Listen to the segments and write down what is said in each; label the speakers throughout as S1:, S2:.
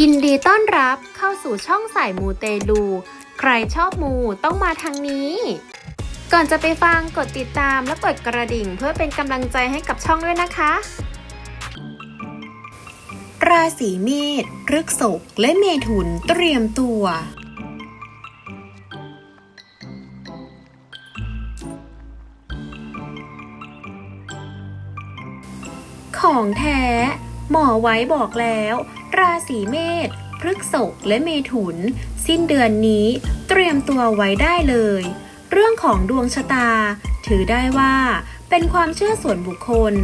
S1: ยินดีต้อนรับเข้าสู่ช่องสายมูเตลู ใครชอบมูต้องมาทางนี้ ก่อนจะไปฟังกดติดตามและกดกระดิ่งเพื่อเป็นกำลังใจให้กับช่องด้วยนะคะ
S2: ราศีเมษพฤษภและเมถุนเตรียมตัว ของแท้ หมอไว้บอกแล้ว ราศีเมษพฤกษภและเมถุน สิ้นเดือนนี้เตรียมตัวไว้ได้เลย เรื่องของดวงชะตา ถือได้ว่า เป็นความเชื่อส่วนบุคคล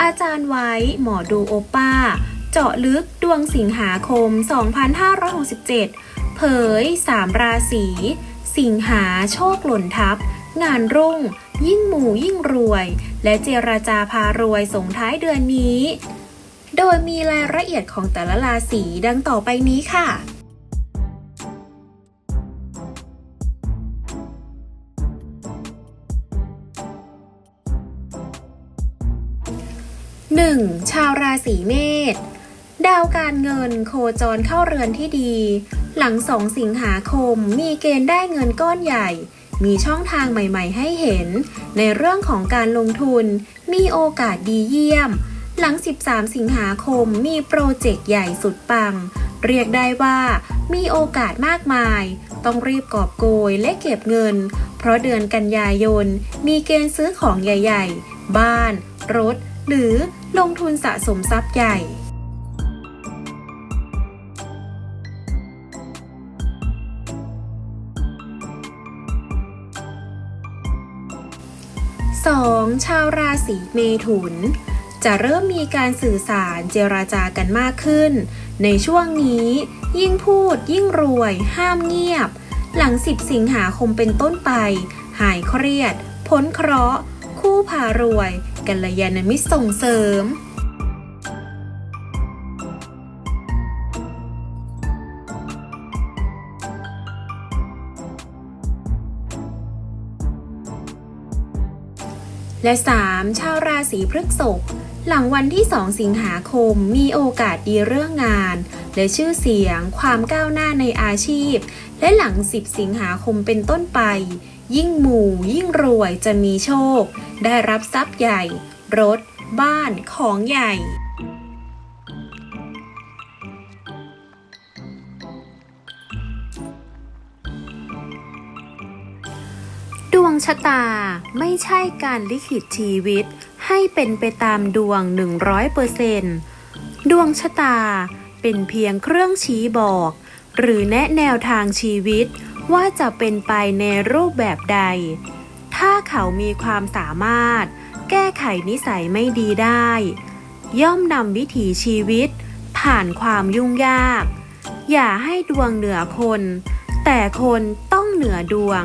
S2: อาจารย์ไว้หมอดูโอป้า เจาะลึกดวงสิงหาคม 2567 เผย 3 ราศี สิงหาโชคหล่นทับ งานรุ่ง ยิ่งหมู่ยิ่งรวย และเจราจาพารวยส่งท้ายเดือนนี้ โดยมีรายละเอียดของแต่ละราศีดังต่อไปนี้ค่ะ 1. ชาวราศีเมษดาวการเงินโคจรเข้าเรือนที่ดี หลังสองสิงหาคมมีเกณฑ์ได้เงินก้อนใหญ่ มีช่องทางใหม่ๆ ให้เห็น ในเรื่องของการลงทุน มีโอกาสดีเยี่ยม หลัง 13 สิงหาคมมีโปรเจกต์ใหญ่สุดปัง เรียกได้ว่า มีโอกาสมากมาย ต้องรีบกอบโกยและเก็บเงิน เพราะเดือนกันยายน มีเกณฑ์ซื้อของใหญ่ ๆ บ้าน รถ หรือลงทุนสะสมทรัพย์ใหญ่ 2. ชาวราศีเมถุน จะเริ่มมีการสื่อสารเจราจากันมากขึ้น ในช่วงนี้ ยิ่งพูด ยิ่งรวย ห้ามเงียบ หลัง 10 สิงหาคมเป็นต้นไป หายเครียดพ้นเคราะห์ คู่พารวยกัลยาณมิตรส่งเสริม และ 3. ชาวราศีพฤษภหลังวันที่ 2 สิงหาคม มีโอกาสดีเรื่องงาน และชื่อเสียง ความก้าวหน้าในอาชีพ และหลัง 10 สิงหาคมเป็นต้นไป ยิ่งหมู่ ยิ่งรวยจะมีโชค ได้รับทรัพย์ใหญ่ รถ บ้านของใหญ่
S1: ดวงชะตาไม่ใช่การลิขิตชีวิต ให้เป็นไปตามดวง 100%ดวงชะตาเป็นเพียงเครื่องชี้บอก หรือแนะแนวทางชีวิตว่าจะเป็นไปในรูปแบบใด ถ้าเขามีความสามารถ แก้ไขนิสัยไม่ดีได้ ย่อมนำวิถีชีวิต ผ่านความยุ่งยาก อย่าให้ดวงเหนือคน แต่คนต้องเหนือดวง